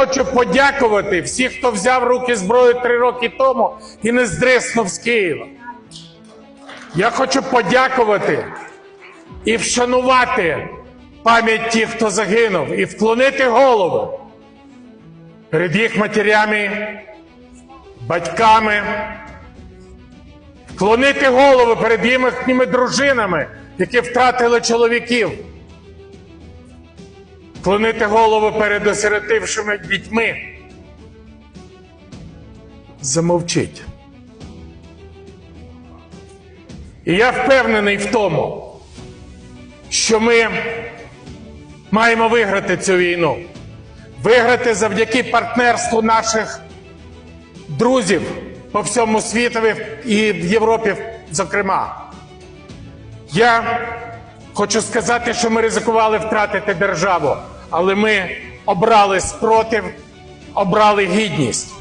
Хочу подякувати всіх, хто взяв руки зброю три роки тому і не здриснув з Києва. Я хочу подякувати і вшанувати пам'ять тих, хто загинув, і вклонити голови перед їх матерями, батьками, вклонити голови перед їхніми дружинами, які втратили чоловіків, вклонити голови перед осиротившими дітьми. Замовчіть. І я впевнений в тому, що ми маємо виграти цю війну. Виграти завдяки партнерству наших друзів по всьому світові і в Європі, зокрема. Я хочу сказати, що ми ризикували втратити державу, але ми обрали спротив, обрали гідність.